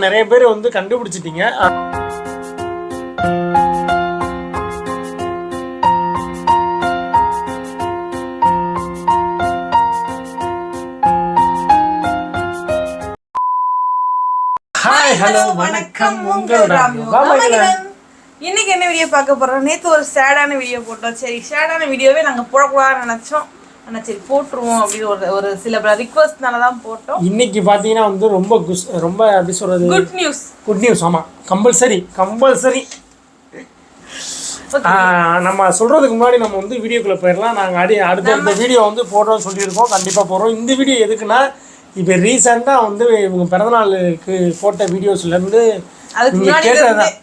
ஆனால் நிறைய பேர் வந்து கண்டுபிடிச்சிட்டீங்க. ஹாய் ஹலோ வணக்கம். உங்களோட ராமகிரன். இன்னைக்கு என்ன வீடியோ பார்க்க போறோம்? நேத்து ஒரு சேடான வீடியோ போட்டோம். சரி சேடான வீடியோவே நாங்க போடக்கூடாதுன்னு நினைச்சோம். ஆனா சரி போட்டுருவோம் அப்படின்னு ஒரு ஒரு சில ரிக்வஸ்ட்னால தான் போட்டோம். இன்னைக்கு பார்த்தீங்கன்னா வந்து ரொம்ப குஸ் ரொம்ப எப்படி சொல்றது? குட் நியூஸ் குட் நியூஸ் ஆமாம் கம்பல்சரி கம்பல்சரி நம்ம சொல்றதுக்கு முன்னாடி நம்ம வந்து வீடியோக்குள்ள போயிடலாம். நாங்கள் அடி அடுத்தடுத்த வீடியோ வந்து போடுறோம்னு சொல்லியிருக்கோம். கண்டிப்பாக போடுறோம். இந்த வீடியோ எதுக்குன்னா இப்போ ரீசெண்டாக வந்து இவங்க பிறந்தநாளுக்கு போட்ட வீடியோஸ்லேருந்து அதுக்கு நீங்கள் கேட்டதான்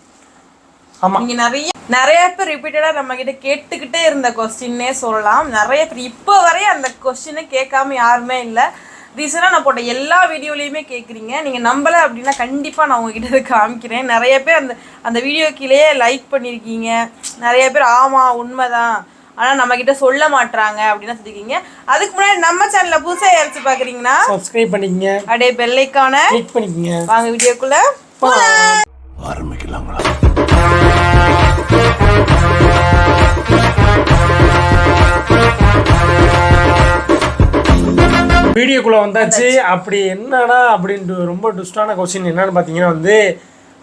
ஆமாம் நீங்க நிறைய நிறைய பேர் ரிப்பீட்டடா நம்ம கிட்ட கேட்டுக்கிட்டே இருந்த கொஸ்டின்னே சொல்லலாம். நிறைய பேர் இப்போ வரையும் அந்த கொஸ்டினை கேட்காம யாருமே இல்லை. ரீசெண்டாக நான் போட்ட எல்லா வீடியோலையுமே கேட்குறீங்க நீங்கள் நம்பலை அப்படின்னா கண்டிப்பாக நான் உங்ககிட்ட காமிக்கிறேன். நிறைய பேர் அந்த அந்த வீடியோ கீழேயே லைக் பண்ணியிருக்கீங்க நிறைய பேர் ஆமாம் உண்மைதான். ஆனால் நம்மக்கிட்ட சொல்ல மாட்றாங்க அப்படின்னு சொல்லியிருக்கீங்க அதுக்கு முன்னாடி நம்ம சேனலில் புதுசாக யாராச்சும் பார்க்குறீங்கன்னா சப்ஸ்கிரைப் பண்ணிக்கங்க. அப்படியே பெல்லைக்கான கிளிக் பண்ணிக்கங்க. வாங்க வீடியோக்குள்ளே ஆரம்பிக்கலாங்களா வீடியோக்குள்ளே வந்தாச்சு. அப்படி என்னடா அப்படின்ட்டு ரொம்ப டுஸ்டான கொஸ்டின் என்னன்னு பார்த்தீங்கன்னா வந்து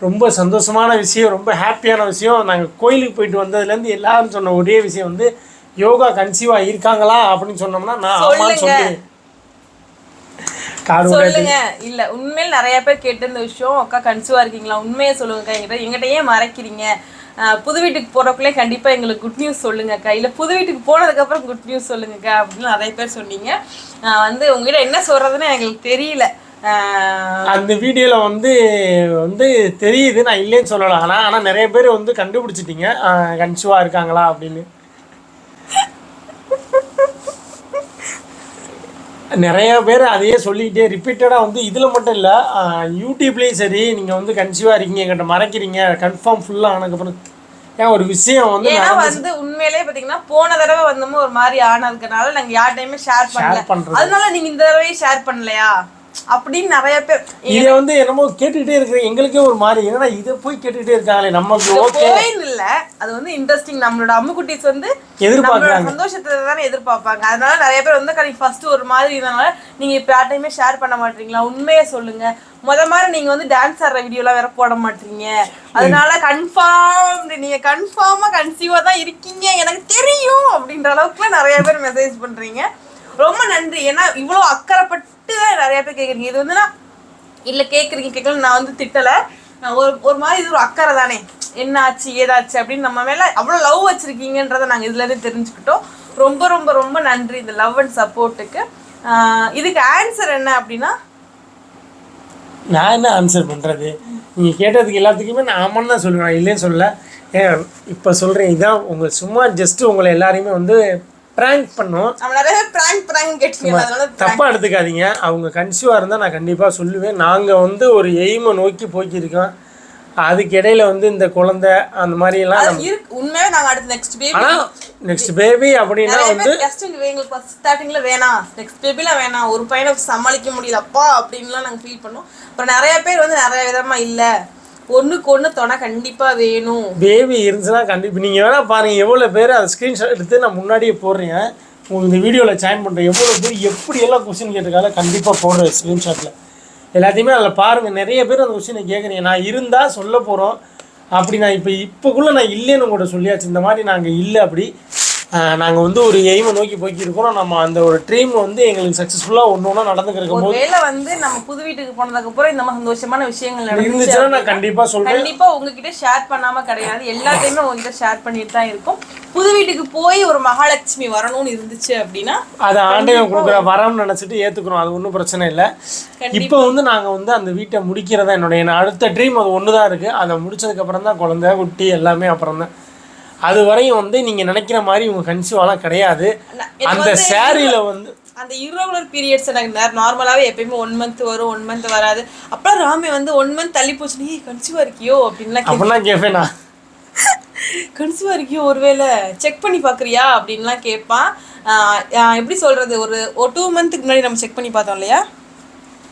ரொம்ப சந்தோஷமான விஷயம் ரொம்ப ஹாப்பியான விஷயம். நாங்கள் கோயிலுக்கு போயிட்டு வந்ததுலேருந்து எல்லாரும் சொன்ன ஒரே விஷயம் வந்து யோகா கன்சீவாக இருக்காங்களா அப்படின்னு சொன்னோம்னா நான் ஆமான்னு சொல்லுங்க. சொல்லி சொல்லுங்க. இல்ல உண்மையில் நிறைய பேர் கேட்டிருந்த விஷயம் அக்கா கன்சீவா இருக்கீங்களா? உண்மையை சொல்லுங்கக்கா என்கிட்ட எங்கிட்ட ஏன் மறைக்கிறீங்க? புது வீட்டுக்கு போகிறப்பிலே கண்டிப்பாக எங்களுக்கு குட் நியூஸ் சொல்லுங்கக்கா. இல்லை புது வீட்டுக்கு போனதுக்கப்புறம் குட் நியூஸ் சொல்லுங்கக்கா அப்படின்னு நிறைய பேர் சொன்னீங்க. வந்து உங்ககிட்ட என்ன சொல்கிறதுன்னு எங்களுக்கு தெரியல. அந்த வீடியோவில் வந்து வந்து தெரியுது நான் இல்லைன்னு சொல்லலாம் ஆனால் ஆனால் நிறைய பேர் வந்து கண்டுபிடிச்சிட்டிங்க. கன்சீவாக இருக்காங்களா அப்படின்னு. நிறைய பேர் அதையே சொல்லிக்கிட்டே ரிப்பீட்டடாக வந்து இதில் மட்டும் இல்லை யூடியூப்லேயும் சரி நீங்கள் வந்து கன்சீவாக இருக்கீங்க எங்கிட்ட மறைக்கிறீங்க கன்ஃபார்ம் ஃபுல்லாக ஆனதுக்கப்புறம் ஏன் ஒரு விஷயம் வந்து வந்து உண்மையிலேயே பாத்தீங்கன்னா போன தடவை வந்தோமோ ஒரு மாதிரி ஆனதுக்கனால நாங்க யார்டையுமே ஷேர் பண்ணல. அதனால நீங்க இந்த தடவை ஷேர் பண்ணலையா? அப்படின்னு நிறைய பேர் இதை வந்து என்னமோ கேட்டுக்கிட்டே இருக்கிற எங்களுக்கே ஒரு மாதிரி. என்னடா இதை போய் கேட்டுக்கிட்டே இருக்காங்களே நமக்கு ஓகே இல்ல அது வந்து இன்ட்ரெஸ்டிங் நம்மளோட அம்முக்குட்டிஸ் வந்து எதிர்பார்க்கறாங்க. சந்தோஷத்தை தானே எதிர்பார்ப்பாங்க. அதனால நிறைய பேர் வந்து கனி ஃபர்ஸ்ட் ஒரு மாதிரி இருந்தனால நீங்க இப்ப யார்ட்டையுமே ஷேர் பண்ண மாட்டீங்களா? உண்மையை சொல்லுங்க. முத மாதிரி நீங்க வந்து டான்ஸ் ஆடுற வீடியோலாம் வேற போட மாட்டீங்க. அதனால கன்ஃபார்ம் நீங்க கன்ஃபார்மா கன்சீவா தான் இருக்கீங்க. எனக்கு தெரியும் அப்படின்ற அளவுக்குலாம் நிறைய பேர் மெசேஜ் பண்றீங்க. ரொம்ப நன்றி. ஏன்னா இவ்வளவு அக்கறைப்பட்டு திட்டுவேன் நிறைய பேர் கேட்குறீங்க இது வந்து நான் இல்லை கேட்குறீங்க கேட்கல நான் வந்து திட்டலை. நான் ஒரு ஒரு மாதிரி இது ஒரு அக்கறை தானே. என்ன ஆச்சு ஏதாச்சு அப்படின்னு நம்ம மேலே அவ்வளோ லவ் வச்சுருக்கீங்கன்றதை நாங்கள் இதுலேருந்து தெரிஞ்சுக்கிட்டோம். ரொம்ப ரொம்ப ரொம்ப நன்றி இந்த லவ் அண்ட் சப்போர்ட்டுக்கு இதுக்கு ஆன்சர் என்ன அப்படின்னா? நான் என்ன ஆன்சர் பண்ணுறது நீங்கள் கேட்டதுக்கு எல்லாத்துக்குமே நான் ஆமான்னு தான் சொல்லுவேன். இல்லைன்னு சொல்லலை. ஏன் இப்போ சொல்கிறேன் இதான் உங்கள் சும்மா ஜஸ்ட்டு உங்களை எல்லாரையுமே வந்து ப்ராங்க் பண்ணோம். தப்பாக எடுத்துக்காதீங்க. அவங்க கன்சீவாக இருந்தால் நான் கண்டிப்பாக சொல்லுவேன். நாங்கள் வந்து ஒரு எய்மை நோக்கி போய்க்கிருக்கோம். அதுக்கு இடையில வந்து இந்த குழந்தை அந்த அது இருக்கு. உண்மையாவே நாங்க அடுத்து நெக்ஸ்ட் பேபி ஆனால் நெக்ஸ்ட் பேபி அப்படின்னா வந்து எங்களுக்கு ஃபர்ஸ்ட் ஸ்டார்டிங்ல வேணாம். நெக்ஸ்ட் பேபில வேணாம். ஒரு பையனை சமாளிக்க முடியலப்பா அப்படின்லாம் நாங்க ஃபீல் பண்ணோம் அப்புறம் நிறைய பேர் வந்து நிறைய விதமா இல்ல. ஒன்றுக்கு ஒன்று துணை கண்டிப்பாக வேணும். பேபி இருந்துச்சுன்னா கண்டிப்பாக நீங்கள் வேணால் பாருங்கள் எவ்வளோ பேர் அதை ஸ்க்ரீன்ஷாட் எடுத்து நான் முன்னாடியே போடுறேன் உங்களுக்கு இந்த வீடியோவில் ஜாயின் பண்ணுறேன் எவ்வளோ பேர் எப்படியெல்லாம் கொஸ்டின் கேட்டிருக்காங்க கண்டிப்பாக போடுறேன் ஸ்க்ரீன்ஷாட்டில் எல்லாத்தையுமே அதில் பாருங்கள் நிறைய பேர் அந்த கொஸ்டினை கேட்குறீங்க நான் இருந்தால் சொல்ல போகிறோம் அப்படி நான் இப்போ இப்போக்குள்ளே நான் இல்லைன்னு உங்கள்கிட்ட சொல்லியாச்சு. இந்த மாதிரி நாங்கள் இல்லை அப்படி. நாங்கள் வந்து ஒரு எய்மை நோக்கி போய்க்கிருக்கிறோம் நம்ம அந்த ஒரு ட்ரீம் வந்து எங்களுக்கு சக்ஸஸ்ஃபுல்லாக ஒன்று ஒன்றா நடந்துக்கிறக்கும் போது ஒருவேளை வந்து நம்ம புது வீட்டுக்கு போனதுக்கு அப்புறம் இந்த மாதிரி சந்தோஷமான விஷயங்கள் இருந்துச்சுன்னா நான் கண்டிப்பாக சொல்கிறேன் கண்டிப்பா உங்ககிட்ட ஷேர் பண்ணாம கிடையாது. எல்லாத்தையுமே உங்ககிட்ட ஷேர் பண்ணிட்டு தான் இருக்கும். புது வீட்டுக்கு போய் ஒரு மகாலட்சுமி வரணும்னு இருந்துச்சு அப்படின்னா அதை ஆண்டவன் கொடுக்குற வரம்னு நினச்சிட்டு ஏற்றுக்கிறோம் அது ஒன்றும் பிரச்சனை இல்லை. இப்போ வந்து நாங்கள் வந்து அந்த வீட்டை முடிக்கிறதா என்னுடைய அடுத்த ட்ரீம் அது ஒன்று தான் இருக்குது அதை முடிச்சதுக்கப்புறம் தான் குழந்தை குட்டி எல்லாமே அப்புறம் தான் அது வரையும் வந்து நீங்கள் நினைக்கிற மாதிரி இவங்க கன்சீவாலாம் கிடையாது. அந்த சேரீல வந்து அந்த irregular பீரியட்ஸ் எனக்கு நார்மலாவே எப்பயுமே ஒன் மந்த் வரும் ஒன் மந்த் வராது. அப்புறம் ராமே வந்து ஒன் மந்த் தள்ளி போச்சு. நீ கன்சீவா இருக்கியோ? அப்படின்லாம் அப்படிலாம் கேட்பேன் நான் கன்சீவா இருக்கியோ ஒருவேளை? செக் பண்ணி பாக்குறியா? அப்படின்லாம் கேட்பான் எப்படி சொல்றது? ஒரு ஒரு டூ மந்த்துக்கு முன்னாடி நம்ம செக் பண்ணி பார்த்தோம் இல்லையா?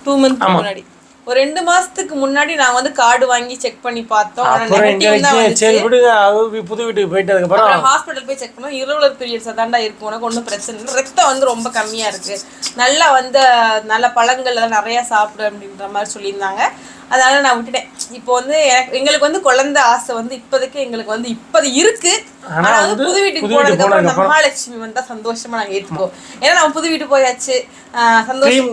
டூ மந்த் முன்னாடி. ஒரு ரெண்டு மாசத்துக்கு முன்னாடி நாங்க வந்து கார்டு வாங்கி செக் பண்ணி பார்த்தோம். ஆனா அப்புறம் நெகட்டிவ் தான் எங்களுக்கு வந்துச்சு. சரி விடுங்க அது புது வீட்டுக்கு போயிட்டதுக்கு அப்புறம் அப்புறம் ஹாஸ்பிட்டல் போய் செக் பண்ணோம். இருவலர் பீரியட்ஸ் தாண்டா இருக்கும் உனக்கு ஒன்றும் பிரச்சனை இல்லை. ரத்தம் வந்து ரொம்ப கம்மியா இருக்கு. நல்லா வந்து நல்ல பழங்கள் எல்லாம் நிறைய சாப்பிடு அப்படின்ற மாதிரி சொல்லியிருந்தாங்க. அதனால நான் விட்டுட்டேன். இப்போ வந்து எனக்கு எங்களுக்கு வந்து குழந்தை ஆசை வந்து இப்போதைக்கு எங்களுக்கு வந்து இப்போது இருக்கு. ஆனா ஆனா வந்து புது வீட்டுக்கு போனதுக்கு அப்புறம் இந்த மகாலட்சுமி வந்தா சந்தோஷமா நாங்க ஏத்துக்கோம் ஏன்னா நம்ம புது வீட்டு போயாச்சு. சந்தோஷம்.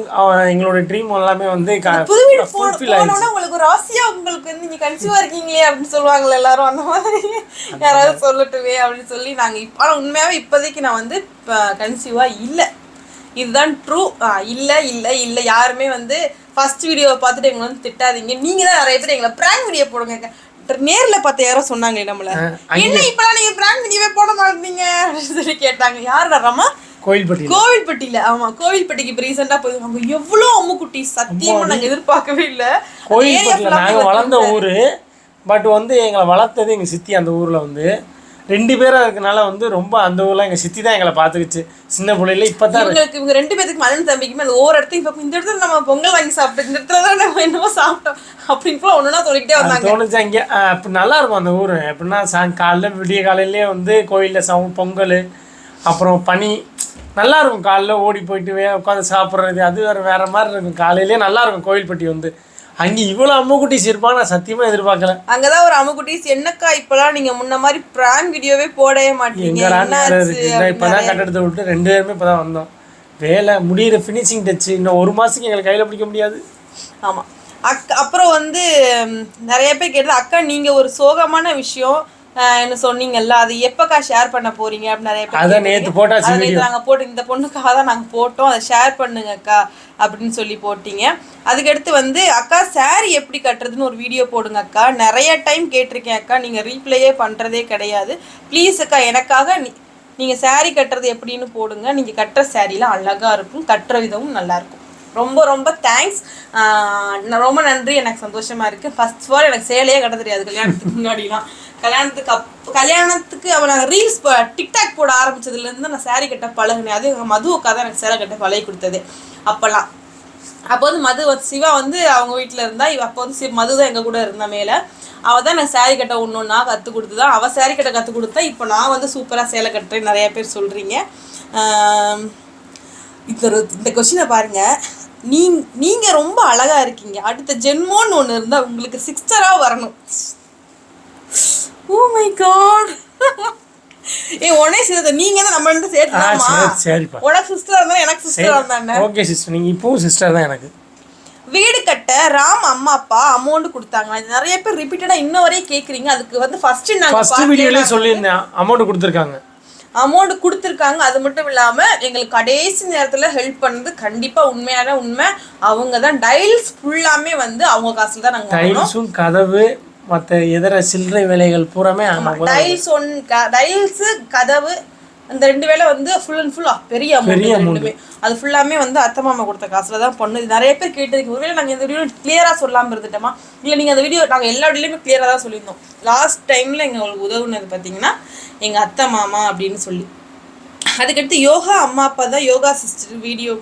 எங்களோட ட்ரீம் எல்லாமே வந்து புது வீடு போனோம்னா உங்களுக்கு ஒரு ஆசையா உங்களுக்கு வந்து நீங்க கன்சீவா இருக்கீங்களே அப்படின்னு சொல்லுவாங்கல்ல எல்லாரும் அந்த மாதிரி. யாராவது சொல்லட்டுமே அப்படின்னு சொல்லி நாங்க இப்ப ஆனா உண்மையாவே இப்போதைக்கு நான் வந்து கன்சீவா இல்ல. இதுதான் ட்ரூ இல்ல இல்ல இல்ல. யாருமே வந்து ஃபர்ஸ்ட் வீடியோவை பார்த்துட்டு எங்களை வந்து திட்டாதீங்க. நீங்க தான் நிறைய பேர் எங்களை பிராங்க் வீடியோ போடுங்க. நேர்ல பார்த்த யாரோ சொன்னாங்களே நம்மள. என்ன இப்பெல்லாம் நீங்க பிராங்க் வீடியோவே போட மாட்டீங்க? அப்படின்னு சொல்லி கேட்டாங்க. யார் ரமா? கோயில்பட்டி கோவில்பட்டியில. ஆமா கோவில்பட்டிக்கு இப்ப ரீசெண்டா போய் அங்க எவ்வளவு அம்முக்குட்டி? சத்தியமா நாங்க எதிர்பார்க்கவே இல்ல. கோயில்பட்டியில் நாங்கள் வளர்ந்த ஊர். பட் வந்து எங்களை வளர்த்தது எங்கள் சித்தி அந்த ஊரில் வந்து. ரெண்டு பேராக இருக்கனால வந்து ரொம்ப அந்த ஊரில் எங்கள் சித்தி தான் எங்களை பார்த்துக்கிச்சு. சின்ன பிள்ளையில இப்போ தான் இவங்களுக்கு இவங்க ரெண்டு பேத்துக்கு மதன் தம்பிக்குமே அது ஒவ்வொரு இடத்தையும் இப்ப இந்த இடத்துல நம்ம பொங்கல் வாங்கி சாப்பிட்டோம் இந்த இடத்துல தான் நம்ம என்னமோ சாப்பிட்டோம். அப்படின்னு போல ஒண்ணுனா சொல்லிக்கிட்டே வந்தாங்க. தோணுச்சு அங்கே. அப்படி நல்லா இருக்கும் அந்த ஊர். எப்படின்னா சாய் காலைல விடிய காலையிலே வந்து கோயிலில் சவு பொங்கல் அப்புறம் பனி. நல்லா இருக்கும் காலைல ஓடி போயிட்டு உட்காந்து சாப்பிட்றது. அது வேறு வேற மாதிரி இருக்கும். காலையிலே நல்லா இருக்கும் கோயில்பட்டி வந்து. அங்கே இவ்வளோ அம்முக்குட்டிஸ் இருப்பாங்க நான் சத்தியமாக எதிர்பார்க்கல. அங்கதான் ஒரு அம்முக்குட்டிஸ் என்னக்கா இப்பெல்லாம் நீங்க முன்ன மாதிரி பிராங்க் வீடியோவே போடவே மாட்டீங்க இப்போ தான் கட்டடத்தை விட்டு ரெண்டு பேருமே இப்போ தான் வந்தோம். வேலை முடியிற ஃபினிஷிங் டச்சு இன்னும் ஒரு மாதத்துக்கு எங்களுக்கு கையில் பிடிக்க முடியாது. ஆமா. அக் அப்புறம் வந்து நிறைய பேர் கேட்டது அக்கா நீங்க ஒரு சோகமான விஷயம் என்ன சொன்னீங்கல்ல அது எப்பக்கா ஷேர் பண்ண போறீங்க அப்படின்னு நிறைய பேர் நேத்து போட்டாச்சு நேத்து நாங்க போட்டு இந்த பொண்ணுக்காக தான் நாங்க போட்டோம். அதை ஷேர் பண்ணுங்க அக்கா அப்படின்னு சொல்லி போட்டீங்க. அதுக்கடுத்து வந்து அக்கா saree எப்படி கட்டுறதுன்னு ஒரு வீடியோ போடுங்க அக்கா நிறைய டைம் கேட்டிருக்கேன் அக்கா. நீங்க ரீப்ளேயே பண்றதே கிடையாது. ப்ளீஸ் அக்கா எனக்காக நீங்க saree கட்டுறது எப்படின்னு போடுங்க. நீங்க கட்டுற சாரீலாம் அழகா இருக்கும். கட்டுற விதமும் நல்லா இருக்கும். ரொம்ப ரொம்ப தேங்க்ஸ் ரொம்ப நன்றி. எனக்கு சந்தோஷமா இருக்கு. ஃபர்ஸ்ட் ஆஃப் ஆல் எனக்கு சேலையே கட்ட தெரியாது. கல்யாணத்துக்கு முன்னாடிலாம். கல்யாணத்துக்கு அப் கல்யாணத்துக்கு அவள் நான் ரீல்ஸ் டிக்டாக் போட ஆரம்பித்ததுலேருந்து நான் saree கட்ட பழகினேன். அது எங்கள் மது அக்கா தான் எனக்கு சேலை கட்ட பழகி கொடுத்தது. அப்போல்லாம். அப்போ வந்து மது வந்து சிவா வந்து அவங்க வீட்டில் இருந்தா இவ அப்போ வந்து சி- மது தான் எங்கள் கூட இருந்தா மேலே. அவள் தான் நான் சேரீ கட்ட ஒன்று ஒன்றா கற்றுக் கொடுத்து தான் அவள் saree கட்ட கற்றுக் கொடுத்தா இப்போ நான் வந்து சூப்பராக சேலை கட்டுறேன் நிறைய பேர் சொல்கிறீங்க இந்த ஒரு இந்த கொஷினை பாருங்கள் நீ நீங்கள் ரொம்ப அழகாக இருக்கீங்க. அடுத்த ஜென்மோன்னு ஒன்று இருந்தால் உங்களுக்கு சிக்ஸ்டராக வரணும். ஓ மை காட் ஏ உடனே சேர்த்த நீங்க தான் நம்ம ரெண்டு ஆ சேர்த்துதாமா சரி சரிப்பா. உனக்கு சிஸ்டர் இருந்தா எனக்கு சிஸ்டர் வந்தானே ஓகே சிஸ்டர் நீங்கள் இப்போவும் சிஸ்டர் தான் எனக்கு. வீடு கட்ட ராம் அம்மா அப்பா அமௌண்ட் கொடுத்தாங்க நிறைய பேர் ரிப்பீட்டடா இன்ன வரையும் கேக்குறீங்க. அதுக்கு வந்து ஃபர்ஸ்ட் நாங்க ஃபர்ஸ்ட் வீடியோலேயே சொல்லியிருந்தேன். அமௌண்ட் கொடுத்துருக்காங்க. அமௌண்ட் கொடுத்துருக்காங்க. அது மட்டும் இல்லாம எங்களுக்கு கடைசி நேரத்துல ஹெல்ப் பண்ணது கண்டிப்பா உண்மையான உண்மை. அவங்க தான் டைல்ஸ் ஃபுல்லாமே வந்து அவங்க காசுல தான் நாங்க டைல்ஸும் கதவு மற்ற இதர சில்லறை வேலைகள் பூராமே டைல்ஸ் ஒன் டைல்ஸ் கதவு அந்த ரெண்டு வேலை வந்து ஃபுல் அண்ட் ஃபுல் பெரிய அமௌண்ட் அது ஃபுல்லாமே வந்து அத்தை மாமா கொடுத்த காசுல தான் பண்ணுது. நிறைய பேர் கேட்டிருக்கீங்க ஒருவேளை நாங்க இந்த வீடியோ கிளியரா சொல்லாம இருந்துட்டோமா? இல்ல நீங்க அந்த வீடியோ நாங்க எல்லா வீடியோலையுமே கிளியரா தான் சொல்லியிருந்தோம். லாஸ்ட் டைம்ல எங்களுக்கு உதவுனது பாத்தீங்கன்னா எங்க அத்தை மாமா அப்படின்னு சொல்லி. அதுக்கடுத்து யோகா அம்மா அப்பா தான் யோகா சிஸ்டர் வீடியோ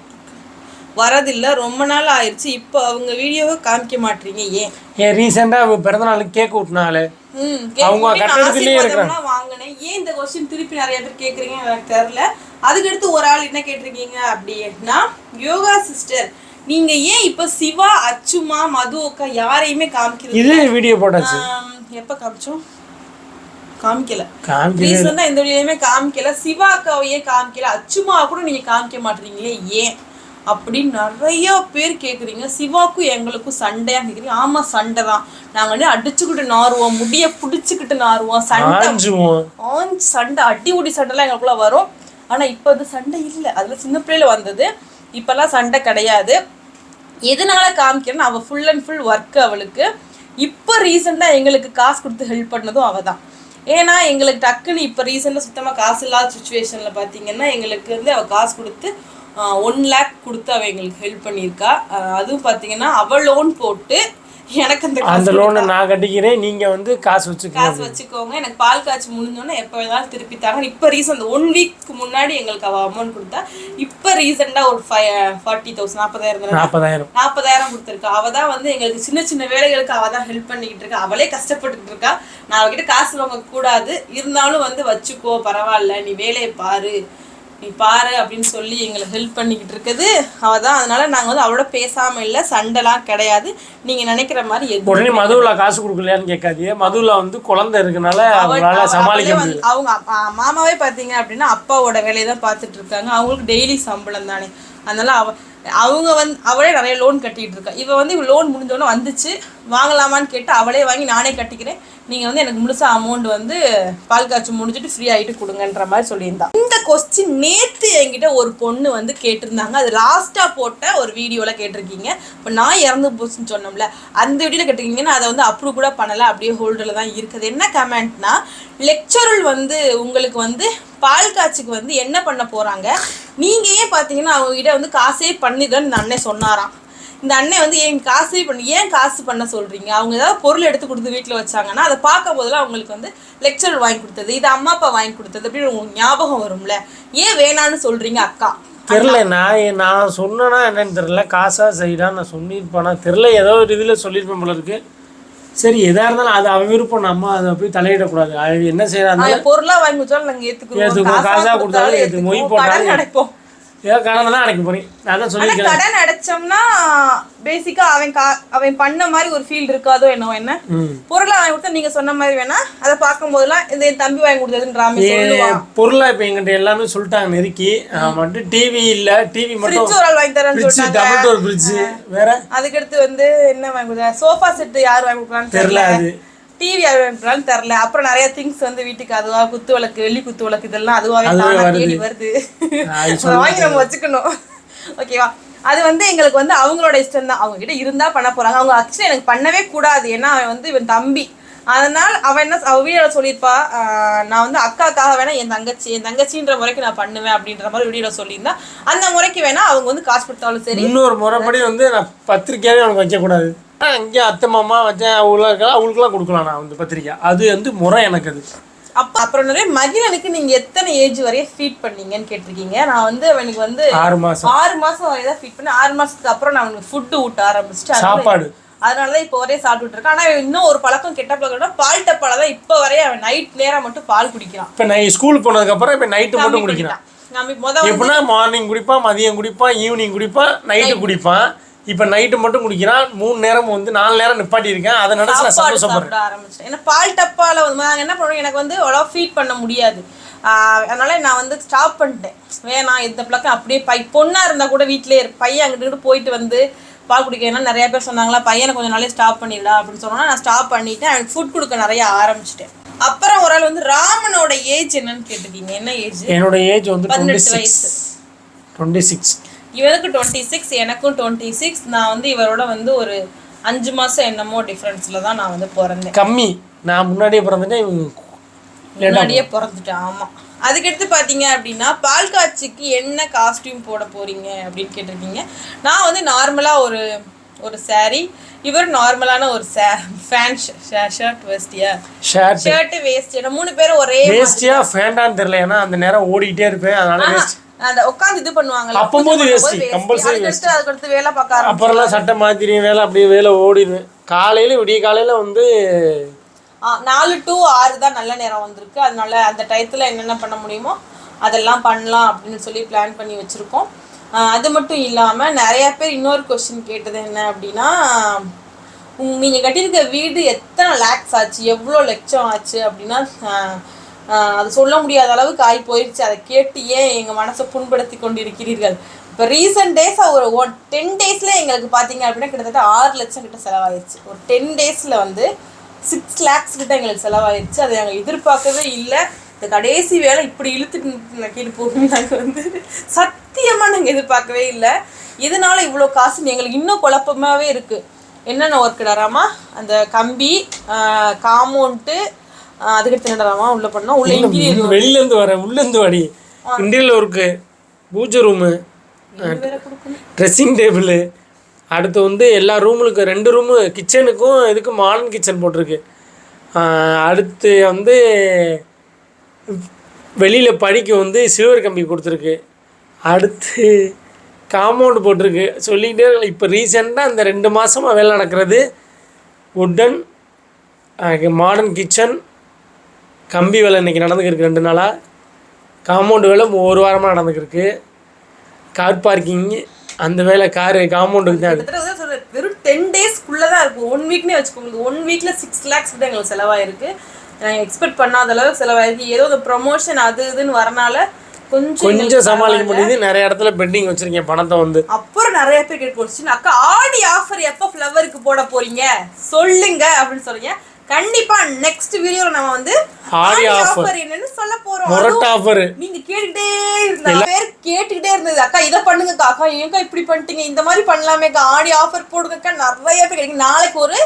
வரதில்லை. ரொம்ப நாள் ஆயிடுச்சு இப்போ அவங்க வீடியோவை காமிக்க மாட்டீங்க ஏன்? ஏன் ரீசெண்டாக பிறந்த நாளுக்கு கேக் விட்டினாலே ம், அவங்க கட்டடத்திலேயே ஆசீர்வாதம்லாம் வாங்கினேன். ஏன் இந்த கொஸ்டின் திருப்பி நிறைய பேர் கேக்குறீங்க எனக்கு தெரியல. அதுக்கடுத்து ஒரு ஆள் என்ன கேட்டிருக்கீங்க அப்படின்னா யோகா சிஸ்டர் நீங்க ஏன் இப்ப சிவா அச்சுமா மது அக்கா யாரையுமே காமிக்கிறது இது வீடியோ போட்டாச்சு. எப்ப காமிச்சோம்? காமிக்கல. காமிக்க ரீசெண்டா இந்த வீடியோலையுமே காமிக்கல. சிவா அக்காவையே காமிக்கல. அச்சுமா கூட நீங்க காமிக்க மாட்டீங்களே ஏன்? அப்படின்னு நிறைய பேர் கேக்குறீங்க. சிவாக்கும் எங்களுக்கும் சண்டையா கேக்குறீங்க ஆமா சண்டை தான். நாங்க வந்து அடிச்சுக்கிட்டு நாருவோம். முடிய புடிச்சுக்கிட்டு நாருவோம். சண்டை. சண்டை. அடி உடி சண்டைலாம் எங்களுக்குள்ள வரும். ஆனா இப்போ அது சண்டை இல்லை. அதுல சின்ன பிள்ளையில வந்தது. இப்பெல்லாம் சண்டை கிடையாது. எதனால காமிக்கிறேன்னா அவள் ஃபுல் அண்ட் ஃபுல் ஒர்க் அவளுக்கு. இப்போ ரீசெண்டாக எங்களுக்கு காசு கொடுத்து ஹெல்ப் பண்ணதும் அவள் தான். ஏன்னா எங்களுக்கு டக்குன்னு இப்போ ரீசெண்டாக சுத்தமாக காசு இல்லாத சுச்சுவேஷனில் பார்த்தீங்கன்னா எங்களுக்கு வந்து அவள் காசு கொடுத்து ஒன் லேக் கொடுத்து அவள் எங்களுக்கு ஹெல்ப் பண்ணியிருக்கா. அதுவும் பார்த்தீங்கன்னா அவள் லோன் போட்டு எனக்கு அந்த அந்த லோனை நான் கட்டிக்கிறேன் நீங்கள் வந்து காசு வச்சுக்கோங்க. காசு வச்சுக்கோங்க. எனக்கு பால் காய்ச்சி முடிஞ்சோன்னே எப்போ வேணாலும் திருப்பி தாங்க இப்போ ரீசன் ஒன் வீக் முன்னாடி எங்களுக்கு அவள் அமௌண்ட் கொடுத்தா இப்போ ரீசெண்டாக ஒரு ஃபைவ் ஃபார்ட்டி தௌசண்ட் நாற்பதாயிரம்? நாற்பதாயிரம் நாற்பதாயிரம் கொடுத்துருக்கா. அவ தான் வந்து எங்களுக்கு சின்ன சின்ன வேலைகளுக்கு அவ தான் ஹெல்ப் பண்ணிக்கிட்டு இருக்கா. அவளே கஷ்டப்பட்டுட்டு இருக்கா. நான் அவகிட்ட காசு வாங்க கூடாது. இருந்தாலும் வந்து வச்சுக்கோ பரவாயில்ல. நீ வேலையை பாரு. நீ பாரு அப்படின்னு சொல்லி எங்களை ஹெல்ப் பண்ணிக்கிட்டு இருக்குது. அவ தான் அதனால நாங்கள் வந்து அவளோட பேசாம இல்லை சண்டைலாம் கிடையாது. நீங்க நினைக்கிற மாதிரி உடனே மதுவில் காசு கொடுக்கலையான்னு கேட்காதீங்க. மதுவில் வந்து குழந்தை இருக்கனால அவங்களால அவ- சமாளிக்க அவளே முடியல. வந்து- அவங்க மாமாவே பாத்தீங்க அப்படின்னா அப்பாவோட வேலையை தான் பார்த்துட்டு இருக்காங்க. அவங்களுக்கு டெய்லி சம்பளம் தானே. அதனால அவ அவங்க வந்து அவளே நிறைய லோன் கட்டிட்டு இருக்கா. இவ வந்து லோன் முடிஞ்சோடனே வந்துச்சு. வாங்கலாமான்னு கேட்டு அவளே வாங்கி நானே கட்டிக்கிறேன். நீங்கள் வந்து எனக்கு முழுசாக அமௌண்ட் வந்து பால் காய்ச்சி முடிஞ்சிட்டு ஃப்ரீ ஆகிட்டு கொடுங்கன்ற மாதிரி சொல்லியிருந்தா. இந்த கொஸ்டின் நேற்று என்கிட்ட ஒரு பொண்ணு வந்து கேட்டிருந்தாங்க. அது லாஸ்ட்டாக போட்ட ஒரு வீடியோவில் கேட்டிருக்கீங்க. இப்போ நான் இறந்து போச்சுன்னு சொன்னோம்ல அந்த வீடியோவில் கேட்டிருக்கீங்கன்னா அதை வந்து அப்ரூவ் கூட பண்ணலை. அப்படியே ஹோல்டரில் தான் இருக்குது. என்ன கமெண்ட்னா லெக்சரல் வந்து உங்களுக்கு வந்து பால் காய்ச்சிக்கு வந்து என்ன பண்ண போகிறாங்க நீங்கள் ஏன் பார்த்தீங்கன்னா அவங்ககிட்ட வந்து காசே பண்ணிடுன்னு இந்த அண்ணன் சொன்னாராம். இந்த அண்ணன் வந்து ஏன் காசே பண்ணி ஏன் காசு பண்ண சொல்றீங்க? அவங்க ஏதாவது பொருள் எடுத்து கொடுத்து வீட்டில் வச்சாங்கன்னா அதை பார்க்கும் போதெல்லாம் அவங்களுக்கு வந்து லெக்சர் வாங்கி கொடுத்தது இது அம்மா அப்பா வாங்கி கொடுத்தது அப்படின்னு உங்களுக்கு ஞாபகம் வரும்ல? ஏன் வேணான்னு சொல்றீங்க அக்கா? தெரில நான் நான் சொன்னேன்னா என்னன்னு தெரில காசா சைடா நான் சொல்லியிருப்பேனா. தெரில ஏதோ ஒரு இதில் சொல்லியிருப்பேன் போல இருக்கு. சரி எதா இருந்தாலும் அது அவன் விருப்பம். நம்ம அதை போய் தலையிடக்கூடாது. அது என்ன செய்யறாங்க அவன் பொருளா வாங்கி கொடுத்தாலும் நாங்க ஏத்துக்குவோம். ஏத்துக்குவோம். காசா காசா கொடுத்தாலும் ஏத்துக்குவோம். மொய் போட்டாலும் ஏதோ காரணம் தான் அடைக்க போறேன் நான் தான் ஆனா சொல்லியிருக்கேன். கடன் அடைச்சோம்னா பேசிக்கா அவன் கா- அவன் பண்ண மாதிரி ஒரு ஃபீல் இருக்காதோ என்னவோ என்ன? ம். பொருளை வாங்கி கொடுத்தா நீங்க சொன்ன மாதிரி வேணா அதை பார்க்கும் போதெல்லாம் இது என் தம்பி வாங்கி கொடுத்ததுன்ற மாதிரி சொல்லுவான் பொருளை இப்போ எங்கிட்ட எல்லாமே சொல்லிட்டாங்க நெருக்கி. நான் மட்டும் டிவி இல்ல டிவி மட்டும் ஃப்ரிட்ஜ் ஒரு ஆள் வாங்கி தரேன்னு ஃப்ரிட்ஜ் சொல்லிட்டாங்க. டபுள் டோர் ஃப்ரிட்ஜ் வேற? அதுக்கடுத்து வந்து என்ன வாங்கி கொடுத்தா? சோஃபா செட் யார் வாங்கி கொடுக்கலான்னு தெரில தெரியல. அது. டிவி கொடுக்கலான்னு தெரியல அப்புறம் நிறைய திங்ஸ் வந்து வீட்டுக்கு அதுவா குத்து விளக்கு வெள்ளி குத்து விளக்கு இதெல்லாம் அதுவாவே அதுவே தானா. தேடி வருது. வாங்கி நம்ம வச்சுக்கணும். ஓகேவா அது வந்து எங்களுக்கு வந்து அவங்களோட இஷ்டம் தான். அவங்க கிட்ட இருந்தா பண்ண போறாங்க. அவங்க ஆக்சுவலி எனக்கு பண்ணவே கூடாது. ஏன்னா அவன் வந்து இவன் தம்பி. அதனால் அவன் என்ன அவ வீடியோல சொல்லியிருப்பா நான் வந்து அக்காக்காக வேணா என் தங்கச்சி என் தங்கச்சின்ற முறைக்கு நான் பண்ணுவேன் அப்படின்ற மாதிரி வீடியோல சொல்லியிருந்தா அந்த முறைக்கு வேணா அவங்க வந்து காசு கொடுத்தாலும் சரி. இன்னொரு முறைப்படி வந்து நான் பத்திரிக்கையாவே அவனுக்கு வைக்கக்கூடாது. இங்கே அத்தை மாமா வச்சேன் அவங்களாம் இருக்கா அவங்களுக்குலாம் கொடுக்கலாம் நான் வந்து பத்திரிக்கை. அது வந்து முறை எனக்கு அது. அப்ப அப்புறம் நிறைய மகிழனுக்கு நீங்க எத்தனை ஏஜ் வரைய ஃபீட் பண்ணீங்கன்னு கேட்டிருக்கீங்க? நான் வந்து அவனுக்கு வந்து ஆறு மாசம். ஆறு மாசம் வரை தான் ஃபீட் பண்ணி ஆறு மாசத்துக்கு அப்புறம் நான் அவனுக்கு ஃபுட்டு ஊட்ட ஆரம்பிச்சிட்டு சாப்பாடு. அதனாலதான் இப்போ வரையும் சாப்பிட்டுட்டு இருக்கேன். ஆனா இன்னும் ஒரு பழக்கம் கெட்ட பழக்கம் பால் டப்பால தான் இப்போ வரையும் அவன் நைட் நேரம் மட்டும் பால் குடிக்கிறான். இப்போ நான் ஸ்கூலுக்கு போனதுக்கப்புறம் இப்போ நைட்டு மட்டும் குடிக்கிறான். எப்படின்னா மார்னிங் குடிப்பான் மதியம் குடிப்பான் ஈவினிங் குடிப்பான் நைட்டு குடிப்பான். இப்போ நைட்டு மட்டும் குடிக்கிறான் மூணு நேரம் வந்து நாலு நேரம் நிப்பாட்டி இருக்கேன் அதை நினைச்சு நான் சந்தோஷப்படுறேன். ஆரம்பிச்சேன். ஏன்னா பால் டப்பால வந்து நாங்கள் என்ன பண்ணுவோம் எனக்கு வந்து அவ்வளோ ஃபீட் பண்ண முடியாது. அதனால நான் வந்து ஸ்டாப் பண்ணிட்டேன். வேணாம் இந்த பழக்கம் அப்படியே பை பொண்ணா இருந்தா கூட வீட்டிலே இரு. பையன் அங்கிட்டு போயிட்டு வந்து பால் குடிக்கணும் நிறைய பேர் சொன்னாங்களா பையனை கொஞ்ச நாளே ஸ்டாப் பண்ணிடா அப்படின்னு சொன்னா நான் ஸ்டாப் பண்ணிட்டேன். அவனுக்கு ஃபுட் கொடுக்க நிறைய ஆரம்பிச்சிட்டேன். அப்புறம் ஒரு ஆள் வந்து ராமனோட ஏஜ் என்னன்னு கேட்டிருக்கீங்க என்ன ஏஜ் என்னோட ஏஜ் வந்து பதினெட்டு வயசு. டுவெண்ட்டி சிக்ஸ் இவனுக்கு டுவெண்ட்டி சிக்ஸ் எனக்கும் டுவெண்ட்டி சிக்ஸ் நான் வந்து இவரோட வந்து ஒரு அஞ்சு மாசம் என்னமோ டிஃப்ரென்ஸ்ல தான் நான் வந்து பிறந்தேன். கம்மி. நான் முன்னாடியே பிறந்துட்டேன் இவங்க முன்னாடியே பிறந்துட்டேன் ஆமா. அதுக்கடுத்து பாத்தீங்க அப்படின்னா பால் காட்சிக்கு என்ன காஸ்டியூம் போட போறீங்க அப்படின்னு கேட்டிருக்கீங்க. நான் வந்து நார்மலா ஒரு ஒரு saree இவர் நார்மலான ஒரு ஃபேன் ஷர்ட் வேஸ்டியா ஷர்ட் ஷர்ட் வேஸ்ட் மூணு பேரும் ஒரே வேஸ்டியா ஃபேண்டான்னு தெரியல ஏன்னா அந்த நேரம் ஓடிக்கிட்டே இருப்பேன் அதனால வேஸ்ட் அந்த உட்காந்து இது பண்ணுவாங்கல்ல அப்பம்போது பண்ணும்போது compulsory வேஷ்டி. அதுக்கடுத்து அதுக்கடுத்து வேலை பார்க்க ஆரம்பிச்சு அப்புறம்லாம் சட்டை மாத்திரி வேலை அப்படியே வேலை ஓடிடுவேன் காலையில விடிய காலையில வந்து நாலு டு ஆறு தான் நல்ல நேரம் வந்திருக்கு. அதனால அந்த டயத்தில் என்னென்ன பண்ண முடியுமோ அதெல்லாம் பண்ணலாம் அப்படின்னு சொல்லி பிளான் பண்ணி வச்சுருக்கோம். அது மட்டும் இல்லாமல் நிறைய பேர் இன்னொரு கொஸ்டின் கேட்டது என்ன அப்படின்னா உங்க- நீங்க கட்டியிருக்க வீடு எத்தனை லேக்ஸ் ஆச்சு? எவ்வளோ லட்சம் ஆச்சு அப்படின்னா அது சொல்ல முடியாத அளவுக்கு ஆகி போயிடுச்சு அதை கேட்டு ஏன் எங்கள் மனசை புண்படுத்தி கொண்டு இருக்கிறீர்கள் இப்போ ரீசெண்ட் டேஸாக ஒரு ஒன் டென் டேஸில் எங்களுக்கு பார்த்தீங்க அப்படின்னா கிட்டத்தட்ட ஆறு லட்சம் கிட்ட செலவாயிடுச்சு ஒரு டென் டேஸில் வந்து சிக்ஸ் லேக்ஸ் கிட்ட எங்களுக்கு செலவாயிடுச்சு அதை நாங்கள் எதிர்பார்க்கவே இல்லை. இந்த கடைசி வேலை இப்படி இழுத்துட்டு நக்கிட்டு போகும் நாங்கள் வந்து சத்தியமாக நாங்கள் எதிர்பார்க்கவே இல்லை. இதனால் இவ்வளோ காசு எங்களுக்கு இன்னும் குழப்பமாகவே இருக்குது என்னென்ன ஒர்க் ராமா? அந்த கம்பி காமௌண்ட்டு அதுக்கடுத்து என்ன ராமா உள்ள பண்ணோம் உள்ள இன்டீரியர் வெளில இருந்து வர உள்ள இருந்து வாடி இன்டீரியல் ஒர்க்கு பூஜை ரூமு ட்ரெஸ்ஸிங் டேபிள் அடுத்து வந்து எல்லா ரூமுக்கு ரெண்டு ரூமு கிச்சனுக்கும் இதுக்கும் மாடர்ன் கிச்சன் போட்டிருக்கு. அடுத்து வந்து வெளியில் படிக்க வந்து சில்வர் கம்பி கொடுத்துருக்கு. அடுத்து காம்பவுண்டு போட்டிருக்கு. சொல்லிக்கிட்டே இப்போ ரீசெண்டாக இந்த ரெண்டு மாதமாக வேலை நடக்கிறது. உட்டன் மாடர்ன் கிச்சன் கம்பி வேலை இன்றைக்கி நடந்துக்கிருக்கு ரெண்டு நாளாக காம்பவுண்டு வேலை ஒரு வாரமாக நடந்துக்கிருக்கு. கார் பார்க்கிங்கு அந்த வேலை காரு காம்பவுண்டுக்கு தான் வெறும் டென் டேஸ்க்குள்ள தான் இருக்கும் ஒன் வீக்னே வச்சுக்கோங்க. ஒன் வீக்ல சிக்ஸ் லேக்ஸ் கிட்ட எங்களுக்கு செலவாயிருக்கு. நான் எக்ஸ்பெக்ட் பண்ணாத அளவுக்கு செலவாயிருக்கு. ஏதோ இந்த ப்ரொமோஷன் அது இதுன்னு வரனால கொஞ்சம் கொஞ்சம் சமாளிக்க முடியுது. நிறைய இடத்துல பெண்டிங் வச்சுருக்கேன் பணத்தை வந்து. அப்புறம் நிறைய பேர் கேட்டு அக்கா ஆடி ஆஃபர் எப்போ ஃப்ளவருக்கு போட போறீங்க? சொல்லுங்க அப்படின்னு சொல்றீங்க. கண்டிப்பா நெக்ஸ்ட் வீடியோல நம்ம வந்து ஆடி. ஆஃபர் என்னன்னு சொல்ல போறோம். மொரட்ட ஆஃபரு நீங்க கேட்டுக்கிட்டே இருந்த பேர் கேட்டுக்கிட்டே இருந்தது. அக்கா இதை பண்ணுங்கக்கா. அக்கா ஏன்க்கா இப்படி பண்ணிட்டீங்க? இந்த மாதிரி பண்ணலாமேக்கா. ஆடி ஆஃபர் போடுங்கக்கா. நிறைய பேர் கிடைக்கும். நாளைக்கு ஒரு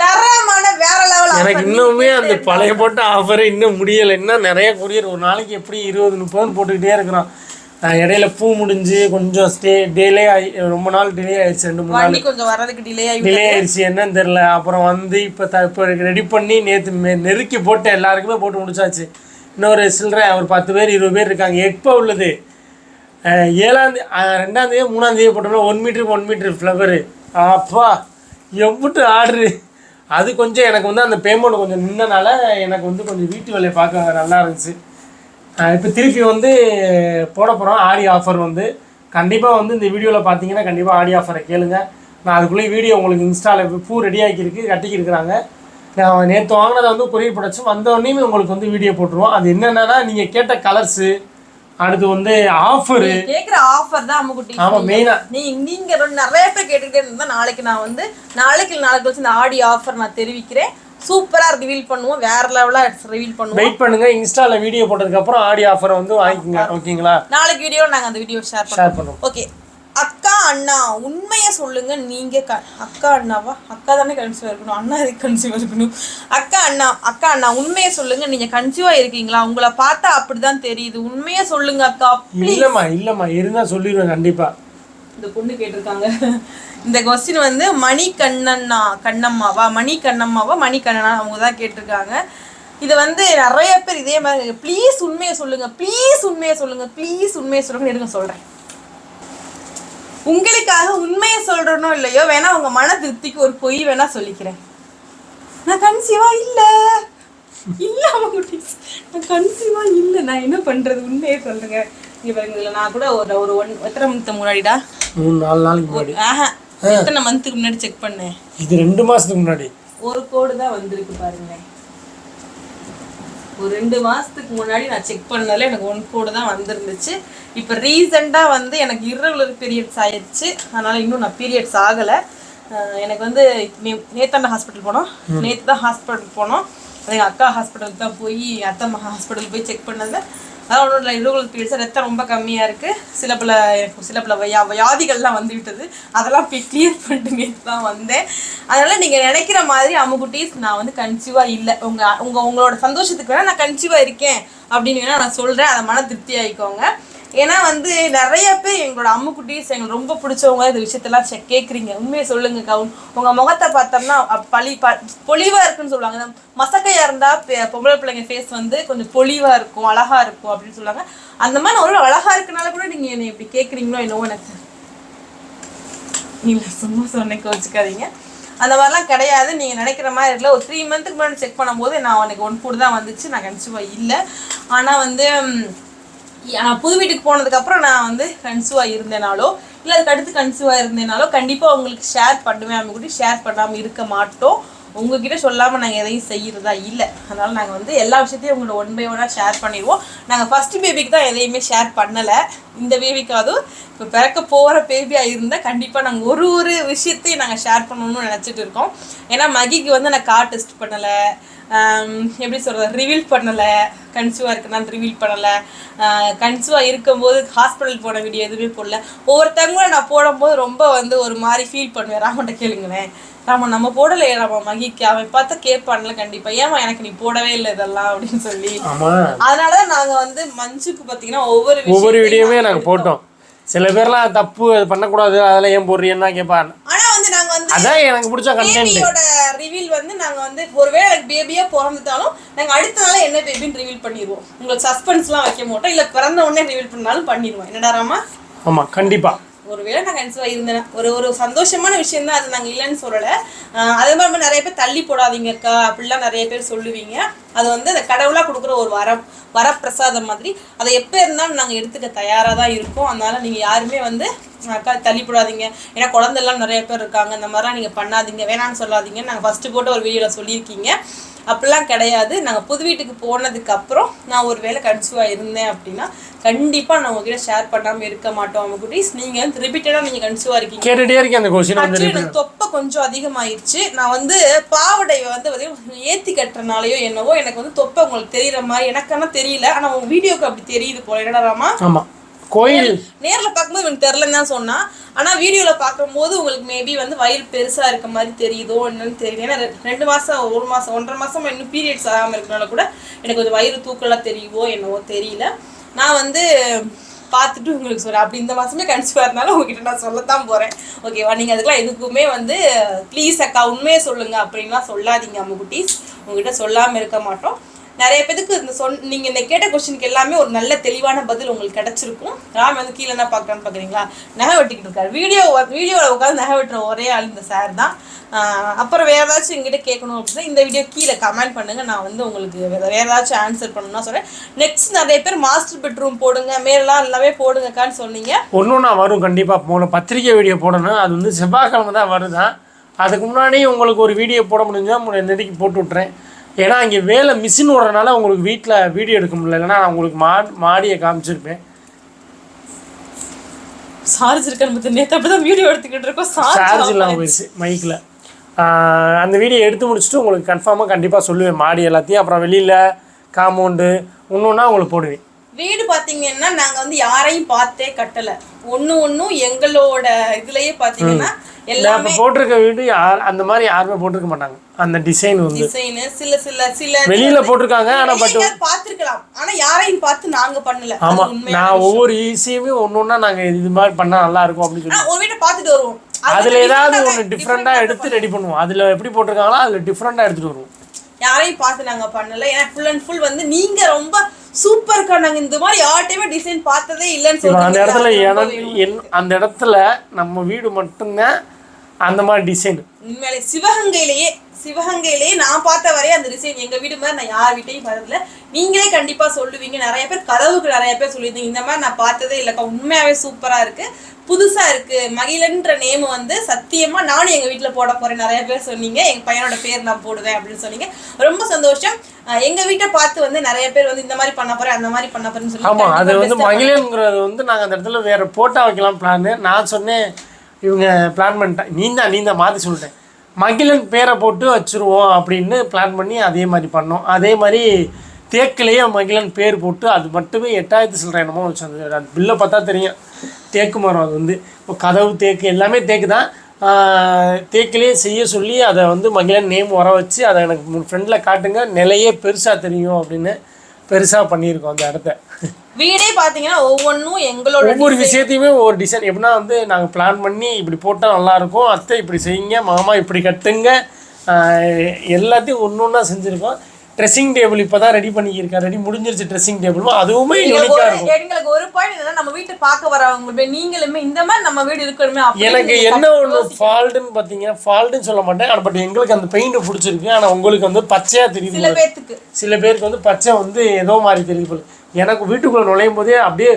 தரமான வேற லெவல் எனக்கு இன்னுமே அந்த பழைய போட்ட ஆஃபர் இன்னும் முடியலை. இன்னும் நிறைய கொரியர் ஒரு நாளைக்கு எப்படி இருபது முப்பது போட்டுக்கிட்டே இருக்கிறான். இடையில பூ முடிஞ்சு கொஞ்சம் ஸ்டே டிலே ஆகி ரொம்ப நாள் டிலே ஆயிடுச்சு ரெண்டு மூணு நாள். கொஞ்சம் வர்றதுக்கு டிலே ஆகி டிலே ஆயிடுச்சு என்னன்னு தெரில அப்புறம் வந்து இப்போ த இப்போ ரெடி பண்ணி நேற்று நெருக்கி போட்டு எல்லாருக்குமே போட்டு முடிச்சாச்சு. இன்னொரு சில்லறை ஒரு பத்து பேர் இருபது பேர் இருக்காங்க. எப்போ உள்ளது? அஹ் ஏழாம் தே அஹ் ரெண்டாம் தேதி மூணாம் தேதி போட்டோம்னா ஒன் மீட்டருக்கு ஒன் மீட்டர் ஃப்ளவரு அப்பா எவ்வளோ ஆர்டரு அது கொஞ்சம் எனக்கு வந்து அந்த பேமெண்ட் கொஞ்சம் நின்னனால எனக்கு வந்து கொஞ்சம் வீட்டு வேலையை பார்க்க நல்லா இருந்துச்சு. இப்போ திருப்பி வந்து போட போகிறோம் ஆடி ஆஃபர் வந்து. கண்டிப்பாக வந்து இந்த வீடியோவில் பார்த்தீங்கன்னா கண்டிப்பாக ஆடி ஆஃபரை கேளுங்க. நான் அதுக்குள்ளே வீடியோ உங்களுக்கு இன்ஸ்டாவில் பூ ரெடி ஆக்கியிருக்கு கட்டிக்கிருக்கிறாங்க நான் நேற்று வாங்கினதை வந்து கொரியர் ப்ரொடக்ஷன் வந்தோடனே உங்களுக்கு வந்து வீடியோ போட்டுருவோம். அது என்னென்னா நீங்கள் கேட்ட கலர்ஸு அடுத்து வந்து ஆஃபரு கேக்குற ஆஃபர் தான் அம்முக்குட்டி ஆமாம் மெயினாக நீ நீங்க ரொம்ப நிறைய பேர் கேட்டுக்கிட்டே இருந்தா நாளைக்கு நான் வந்து நாளைக்கு நாளைக்கு வச்சு இந்த ஆடி ஆஃபர் நான் தெரிவிக்கிறேன். சூப்பரா ரிவீல் பண்ணுவோம். வேற லெவலா ரிவீல் பண்ணுவோம். வெயிட் பண்ணுங்க. இன்ஸ்டாவில் வீடியோ போட்டதுக்கப்புறம் ஆடி ஆஃபரை வந்து வாங்கிக்கோங்க. ஓகேங்களா? நாளைக்கு வீடியோ நாங்க அந்த வீடியோ ஷேர் ஷேர் பண்ணுவோம். ஓகே அக்கா அண்ணா உண்மையை சொல்லுங்க. நீங்க க- அக்கா அண்ணாவா? அக்கா தானே கன்சீவ் இருக்கணும். அண்ணா எதுக்கு கன்சீவ் இருக்கணும்? அக்கா அண்ணா அக்கா அண்ணா உண்மையை சொல்லுங்க. நீங்க கன்சீவா இருக்கீங்களா? உங்களை பார்த்தா அப்படிதான் தெரியுது. உண்மையை சொல்லுங்க அக்கா. இல்லைம்மா இல்லைம்மா. இருந்தால் சொல்லிடுவேன் கண்டிப்பாக இந்த பொண்ணு கேட்டிருக்காங்க. இந்த கொஸ்டின் வந்து மணி கண்ணண்ணா கண்ணம்மாவா? மணி கண்ணம்மாவா மணி கண்ணனா அவங்க தான் கேட்டிருக்காங்க. இது வந்து நிறைய பேர் இதே மாதிரி ப்ளீஸ் உண்மையை சொல்லுங்க. ப்ளீஸ் உண்மையை சொல்லுங்க. ப்ளீஸ் உண்மையை சொல்லுங்க எடுங்க சொல்றேன். உங்களுக்காக உண்மையை சொல்கிறனோ இல்லையோ வேணா உங்க மன திருப்திக்கு ஒரு பொய் வேணா சொல்லிக்கிறேன். நான் கன்சீவா இல்லை. இல்ல குட்டி நான் கன்சீவா இல்லை. நான் என்ன பண்றது? உண்மையை சொல்லுங்க. இங்க பாருங்க இதுல நான் கூட ஒரு ஒரு ஒன் எத்தனை மந்த் முன்னாடிடா? மூணு நாலு நாளைக்கு முன்னாடி. ஆஹா எத்தனை மந்த்துக்கு முன்னாடி செக் பண்ணேன் இது ரெண்டு மாதத்துக்கு முன்னாடி. ஒரு கோடு தான் வந்திருக்கு பாருங்க ஒரு ரெண்டு மாசத்துக்கு முன்னாடி நான் செக் பண்ணல எனக்கு ஒன் கோடு தான் வந்திருந்துச்சு. இப்போ ரீசெண்டாக வந்து எனக்கு irregular பீரியட்ஸ் ஆயிடுச்சு. அதனால இன்னும் நான் பீரியட்ஸ் ஆகலை. எனக்கு வந்து நேத்தாண்ட ஹாஸ்பிட்டல் போனோம். நேற்று தான் ஹாஸ்பிட்டல் போனோம். எங்கள் அக்கா ஹாஸ்பிட்டலுக்கு தான் போய் அத்தை மகா ஹாஸ்பிட்டல் போய் செக் பண்ணதில் அதான் ஒன்றும் இல்லை இருபது periods ரத்தம் ரொம்ப கம்மியாக இருக்குது சில பல எனக்கு சில பல வியா வியாதிகள்லாம் வந்து விட்டது அதெல்லாம் போய் கிளியர் பண்ணிட்டு தான் வந்தேன். அதனால் நீங்கள் நினைக்கிற மாதிரி அம்முக்குட்டீஸ் நான் வந்து கன்சீவாக இல்லை. உங்கள் உங்கள் உங்களோட சந்தோஷத்துக்கு வேணால் நான் கன்சீவாக இருக்கேன் அப்படின்னு வேணால் நான் சொல்கிறேன் அதை மன திருப்தி ஆகிக்கோங்க ஏன்னா வந்து நிறைய பேர் எங்களோட அம்முக்குட்டீஸ் எங்களுக்கு ரொம்ப பிடிச்சவங்க. இந்த விஷயத்தெல்லாம் செக் கேட்குறீங்க உண்மையை சொல்லுங்க கவுன். உங்கள் முகத்தை பார்த்தோம்னா பழி ப பொலிவாக இருக்குன்னு சொல்லுவாங்க. மசக்கையாக இருந்தால் பொம்பளை பிள்ளைங்க ஃபேஸ் வந்து கொஞ்சம் பொலிவாக இருக்கும் அழகாக இருக்கும் அப்படின்னு சொல்லுவாங்க. அந்த மாதிரி ஒரு அழகாக இருக்கனால கூட நீங்கள் என்னை இப்படி கேட்குறீங்களோ என்னவோ எனக்கு இல்லை சும்மா சொன்னேன் கோச்சிக்காதீங்க. அந்த மாதிரிலாம் கிடையாது. நீங்கள் நினைக்கிற மாதிரி இல்லை. ஒரு த்ரீ மந்த்துக்கு முன்னாடி செக் பண்ணும்போது நான் எனக்கு ஒன் ஃபுட் தான் வந்துச்சு. நான் கன்சீவாக இல்லை. ஆனால் வந்து நான் புது வீட்டுக்கு போனதுக்கப்புறம் நான் வந்து கன்சீவாக இருந்தேனாலோ இல்லை அதுக்கு அடுத்து கன்சீவாக இருந்தேனாலோ கண்டிப்பாக உங்களுக்கு ஷேர் பண்ணுவேன் அவங்க கூட ஷேர் பண்ணாமல் இருக்க மாட்டோம். உங்ககிட்ட சொல்லாமல் நாங்கள் எதையும் செய்கிறதா இல்லை. அதனால் நாங்கள் வந்து எல்லா விஷயத்தையும் உங்களோட ஒன் பை ஒன்னாக ஷேர் பண்ணிடுவோம். நாங்கள் ஃபஸ்ட்டு பேபிக்கு தான் எதையுமே ஷேர் பண்ணலை. இந்த பேபிக்காவது இப்போ பிறக்க போகிற பேபியாக இருந்தால் கண்டிப்பாக நாங்கள் ஒரு ஒரு விஷயத்தையும் நாங்கள் ஷேர் பண்ணணும்னு நினச்சிட்டு இருக்கோம். ஏன்னா மகிக்கு வந்து நான் கார் டெஸ்ட் பண்ணலை. எப்படி சொல்கிறது ரிவீல் பண்ணலை. கன்சீவாக இருக்குன்னு ரிவீல் பண்ணலை. கன்சீவாக இருக்கும்போது ஹாஸ்பிட்டல் போன வீடியோ எதுவுமே போடல. ஒவ்வொருத்தவங்களும் நான் போடும்போது ரொம்ப வந்து ஒரு மாதிரி ஃபீல் பண்ணுவேன். ராமன்ட்ட கேளுங்களேன். ராமன் நம்ம போடலையே ராம மகிக்கு. அவன் பார்த்தா கேட்பான்ல கண்டிப்பாக ஏமா எனக்கு நீ போடவே இல்லை இதெல்லாம் அப்படின்னு சொல்லி. அதனால தான் நாங்கள் வந்து மஞ்சுக்கு பார்த்தீங்கன்னா ஒவ்வொரு ஒவ்வொரு வீடியோவுமே நாங்கள் போட்டோம். சில பேர்லாம் தப்பு அது பண்ணக்கூடாது. அதெல்லாம் ஏன் போடுறீங்கன்னா கேட்பான்? வந்து அதான் எனக்கு பிடிச்ச கண்டென்ட் ரிவீல் வந்து நாங்க வந்து ஒருவேளை பேபியா பிறந்துட்டாலும் நாங்க அடுத்த நாள் என்ன பேபின்னு ரிவீல் பண்ணிடுவோம் உங்களுக்கு சஸ்பென்ஸ்லாம் வைக்க மாட்டோம். இல்ல பிறந்த உடனே ரிவீல் பண்ணாலும் பண்ணிடுவோம் என்னடா ராமா? ஆமா கண்டிப்பா. ஒருவேளை நாங்கள் கன்சீவா இருந்தேன். ஒரு ஒரு சந்தோஷமான விஷயம் தான் அது நாங்கள் இல்லைன்னு சொல்லலை. அதே மாதிரி நிறைய பேர் தள்ளி போடாதீங்கக்கா அப்படிலாம் நிறைய பேர் சொல்லுவீங்க. அது வந்து அந்த கடவுளாக கொடுக்குற ஒரு வரம் வரப்பிரசாதம் மாதிரி. அதை எப்போ இருந்தாலும் நாங்கள் எடுத்துக்க தயாராக தான் இருக்கோம். அதனால் நீங்கள் யாருமே வந்து அக்கா தள்ளி போடாதீங்க. ஏன்னா குழந்தைலாம் நிறைய பேர் இருக்காங்க. இந்த மாதிரிலாம் நீங்கள் பண்ணாதீங்க. வேணாம்னு சொல்லாதீங்க நாங்கள் ஃபஸ்ட்டு போட்டு ஒரு வீடியோவில் சொல்லியிருக்கீங்க. அப்படிலாம் கிடையாது. நாங்கள் புது வீட்டுக்கு போனதுக்கப்புறம் நான் ஒரு வேளை கன்சீவாக இருந்தேன் அப்படின்னா கண்டிப்பாக நான் உங்ககிட்ட ஷேர் பண்ணாமல் இருக்க மாட்டோம் அவங்க குட்டீஸ். நீங்கள் வந்து ரிப்பீட்டடாக நீங்கள் கன்சீவாக இருக்கீங்க. கேட்டுட்டே இருக்கேன் அந்த கொஸ்டின் வந்து எனக்கு தொப்பை கொஞ்சம் அதிகமாயிருச்சு. நான் வந்து பாவடையை வந்து ஏத்தி கட்டுறனாலயோ என்னவோ எனக்கு வந்து தொப்பை உங்களுக்கு தெரியற மாதிரி எனக்கான தெரியல. ஆனா உங்க வீடியோக்கு அப்படி தெரியுது போல. என்னடா ராமா? ஆமா. கோயில் நேர்ல பார்க்கும்போது எனக்கு தெரிலன்னு தான் சொன்னா. ஆனா வீடியோல பார்க்கும்போது உங்களுக்கு மேபி வந்து வயிறு பெருசா இருக்க மாதிரி தெரியுதோ என்னன்னு தெரியல. ஏன்னா ரெண்டு மாசம் ஒரு மாசம் ஒன்றரை மாசம் இன்னும் பீரியட்ஸ் ஆகாம இருக்கனால கூட எனக்கு கொஞ்சம் வயிறு தூக்கலா தெரியுவோ என்னவோ தெரியல. நான் வந்து பார்த்துட்டு உங்களுக்கு சொல்கிறேன் அப்படி இந்த மாதமே கன்சிவா இருந்தாலும் உங்ககிட்ட நான் சொல்லத்தான் போகிறேன் ஓகேவா நீங்கள் அதுக்கெல்லாம் எதுக்குமே வந்து ப்ளீஸ் அக்கா உண்மையை சொல்லுங்கள் அப்படின்லாம் சொல்லாதீங்க அம்மு குட்டீஸ் உங்ககிட்ட சொல்லாமல் இருக்க மாட்டோம். நிறைய பேருக்கு இந்த சொன் நீங்கள் இந்த கேட்ட கொஸ்டினுக்கு எல்லாமே ஒரு நல்ல தெளிவான பதில் உங்களுக்கு கிடச்சிருக்கும். ராம் வந்து கீழே என்ன பார்க்குறான்னு பார்க்குறீங்களா நகை வெட்டிக்கிட்டு இருக்காரு. வீடியோ வீடியோவில் உட்காந்து நகை வெட்டுற ஒரே ஆள் இந்த சார் தான். அப்புறம் வேறு ஏதாச்சும் எங்கிட்ட கேட்கணும் அப்படின்னா இந்த வீடியோ கீழே கமெண்ட் பண்ணுங்கள் நான் வந்து உங்களுக்கு வேறு ஏதாச்சும் ஆன்சர் பண்ணணும்னா சொல்கிறேன் நெக்ஸ்ட் நிறைய பேர் மாஸ்டர் பெட்ரூம் போடுங்க மேலாம் எல்லாமே போடுங்கக்கான்னு சொன்னீங்க. ஒன்றும் நான் வரும் கண்டிப்பாக போகணும் பத்திரிக்கை வீடியோ போடணும். அது வந்து செவ்வாய்க்கிழமை தான் வருதான் அதுக்கு முன்னாடி உங்களுக்கு ஒரு வீடியோ போட முடிஞ்சால் நெடுக்கி போட்டு விட்றேன் ஏன்னா இங்கே வேலை மிஷின் ஓடுறதுனால உங்களுக்கு வீட்டில் வீடியோ எடுக்க முடியல. இல்லைன்னா நான் உங்களுக்கு மா மாடியை காமிச்சிருப்பேன். சார்ஜ் இருக்கான்னு நேற்று அப்படிதான் வீடியோ எடுத்துக்கிட்டு இருக்கோம். சார்ஜ் இல்லாமல் போயிடுச்சு மைக்கில் அந்த வீடியோ எடுத்து முடிச்சுட்டு உங்களுக்கு கன்ஃபார்மாக கண்டிப்பாக சொல்லுவேன். மாடி எல்லாத்தையும் அப்புறம் வெளியில் காம்பவுண்டு ஒன்று உங்களுக்கு போடுவேன். வீடு பாத்தீங்கன்னா நாங்க வந்து யாரையும் பார்த்தே கட்டல. ஒண்ணு ஒண்ணும் எங்களோட இதுலயே பாத்தீங்கன்னா நான் எல்லாமே போட்டிருக்க வீடு யார் அந்த மாதிரி யாருமே போட்டிருக்க மாட்டாங்க. அந்த டிசைன் வந்து. டிசைன் சில சில சில வெளியில் போட்டிருக்காங்க ஆனால் பட் பாத்துருக்கலாம் ஆனா யாரையும் பார்த்து நாங்க பண்ணல. உண்மை நான் ஒவ்வொரு ஈஸியுமே ஒன்று ஒன்றா நாங்கள் இது மாதிரி பண்ணால் நல்லா இருக்கும் அப்படின்னு சொல்லி. ஆனா ஒரு வீட்டை பார்த்துட்டு வருவோம். அது அதில் ஏதாவது ஒன்று டிஃப்ரெண்ட்டாக எடுத்து ரெடி பண்ணுவோம். அதில் எப்படி போட்டிருக்காங்களோ அதில் டிஃப்ரெண்ட்டாக எடுத்துகிட்டு வருவோம். யாரையும் பார்த்து நாங்க பண்ணல. ஏன்னா ஃபுல் அண்ட் ஃபுல் வந்து நீங்க ரொம்ப சூப்பர்க்கா நாங்க இந்த மாதிரி யார்ட்டையுமே டிசைன் பார்த்ததே இல்லைன்னு இப்போ அந்த இடத்துல இடம் என் அந்த இடத்துல நம்ம வீடு மட்டும்தான் அந்த மாதிரி டிசைன் உண்மையிலே சிவகங்கையிலேயே சிவகங்கையிலேயே நான் பார்த்த வரையும் அந்த டிசைன் எங்க வீடு மாதிரி நான் யார் வீட்டையும் பார்த்ததில்ல நீங்களே கண்டிப்பா சொல்லுவீங்க. நிறைய பேர் கதவுக்கு நிறைய பேர் சொல்லியிருந்தீங்க. இந்த மாதிரி நான் பார்த்ததே இல்லைக்கா. உண்மையாவே சூப்பரா இருக்கு. புதுசா இருக்கு. மகிழன்ற நேம் வந்து சத்தியமா நானும் எங்க வீட்ல போட போறேன் நிறைய பேர் சொன்னீங்க. எங்க பையனோட பேர் நான் போடுவேன் அப்படின்னு சொன்னீங்க. ரொம்ப சந்தோஷம். எங்க வீட்டை பார்த்து வந்து நிறைய பேர் வந்து இந்த மாதிரி பண்ண போறேன் அந்த மாதிரி பண்ண போறேன்னு சொல்லி ஆமாம் அது வந்து மகிழங்கிறது வந்து நாங்கள் அந்த இடத்துல வேறு போட்டா வைக்கலாம் பிளான்னு நான் சொன்னேன் இவங்க பிளான் பண்ணிட்டேன் நீ தான் நீ தான் மாற்றி சொல்லிட்டேன். மகிழன் பேரை போட்டு வச்சுருவோம் அப்படின்னு பிளான் பண்ணி அதே மாதிரி பண்ணோம். அதே மாதிரி தேக்கிலேயே மகிழன் பேர் போட்டு அது மட்டுமே எட்டாயிரத்து சில்லற என்னமோ வச்சு அது பில்லை பார்த்தா தெரியும். தேக்கு மரம் அது வந்து. இப்போ கதவு தேக்கு எல்லாமே தேக்கு தான். தேக்கிலே செய்ய சொல்லி அதை வந்து மகிழன் நேம் வர வச்சு அதை எனக்கு ஃப்ரெண்டில் காட்டுங்க. நிலையே பெருசாக தெரியும் அப்படின்னு பெருசாக பண்ணியிருக்கோம் அந்த இடத்த. வீடே பாத்தீங்கன்னா ஒவ்வொன்றும் எங்களோட ஒவ்வொரு விஷயத்தையுமே ஒவ்வொரு டிசைன் எப்படின்னா வந்து நாங்கள் பிளான் பண்ணி இப்படி போட்டால் நல்லாயிருக்கும் அத்தை இப்படி செய்யுங்க மாமா இப்படி கட்டுங்க எல்லாத்தையும் ஒன்று ஒன்றா செஞ்சுருக்கோம். ட்ரெஸ்ஸிங் டேபிள் இப்போ தான் ரெடி பண்ணிக்கிருக்கேன் ரெடி முடிஞ்சிருச்சு ட்ரெஸ்ஸிங் டேபிளும் அதுவுமே யூனிக்காக இருக்கும். எங்களுக்கு ஒரு பாயிண்ட் என்னன்னா நம்ம வீட்டை பார்க்க வரவங்க நீங்களுமே இந்த மாதிரி நம்ம வீடு இருக்கணுமே எனக்கு என்ன ஒன்று. ஃபால்ட்டுன்னு பார்த்தீங்கன்னா ஃபால்ட்டுன்னு சொல்ல மாட்டேன். ஆனால் பட் எங்களுக்கு அந்த பெயிண்ட் பிடிச்சிருக்கு. ஆனால் உங்களுக்கு வந்து பச்சையாக தெரியுது சில. பேர்த்துக்கு சில பேருக்கு வந்து பச்சை வந்து ஏதோ மாதிரி தெரியுது எனக்கு வீட்டுக்குள்ளே நுழையும் போதே அப்படியே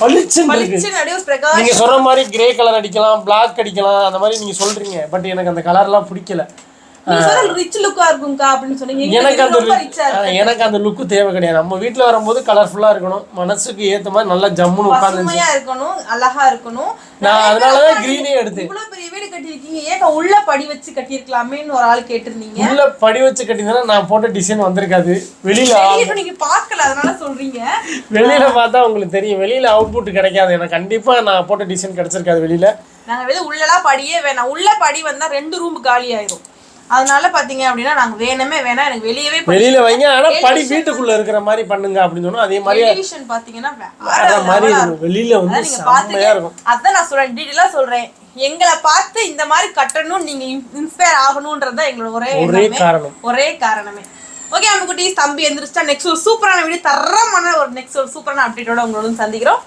பளிச்சுன்னு இருக்கு. பளிச்சு நடுவு பிரகாஷ் நீங்க சொல்ற மாதிரி கிரே கலர் அடிக்கலாம் பிளாக் அடிக்கலாம் அந்த மாதிரி நீங்க சொல்றீங்க. பட் எனக்கு அந்த கலர்லாம் பிடிக்கல. எனக்கு அந்த லுக்கு தேவை கிடையாது. நம்ம வீட்ல வரும்போது கலர்ஃபுல்லா இருக்கணும். மனசுக்கு ஏத்த மாதிரி நல்லா ஜம்முன்னு பசுமையா இருக்கணும் அழகா இருக்கணும். நான் அதனாலதான் கிரீனே எடுத்தேன். இவ்வளவு பெரிய வீடு கட்டியிருக்கீங்க. ஏக்கா உள்ள படி வச்சு கட்டியிருக்கலாமேன்னு ஒரு ஆள் கேட்டிருந்தீங்க. உள்ள படி வச்சு கட்டினா நான் போட்ட டிசைன் வந்திருக்காது. வெளியில வெளியே நீங்க பார்க்கல அதனால சொல்றீங்க. வெளியில பார்த்தா உங்களுக்கு தெரியும். வெளியில அவுட்புட் கிடைக்காது. எனக்கு கண்டிப்பா நான் போட்ட டிசைன் கிடைச்சிருக்காது வெளியில. நாங்க வெளியே உள்ளலாம் படியே வேணாம். உள்ள படி வந்தா ரெண்டு ரூம் காலி ஆயிரும் அதனால பாத்தீங்க அப்படின்னா நாங்க வேணுமே வேணா எனக்கு வெளியவே வெளியில வைங்க. ஆனா படி வீட்டுக்குள்ள இருக்கிற மாதிரி பண்ணுங்க அப்படின்னு சொன்னோம் அதே மாதிரி டெலிவிஷன் பாத்தீங்கன்னா வேற மாதிரி இருக்கும். வெளியில வந்து செம்மையா இருக்கும். அதான் நான் சொல்றேன். டீட்டெயிலா சொல்றேன். எங்களை பார்த்து இந்த மாதிரி கட்டணும் நீங்க இன்ஸ்பயர் ஆகணும்ன்றது எங்களோட ஒரே ஒரே. காரணம். ஒரே காரணமே. ஓகே நம்ம குட்டீஸ் தம்பி எந்திரிச்சிட்டா நெக்ஸ்ட் ஒரு சூப்பரான வீடியோ தரமான ஒரு நெக்ஸ்ட் ஒரு சூப்பரான அப்டேட்டோட உங்களோட சந்திக்கிறோம்.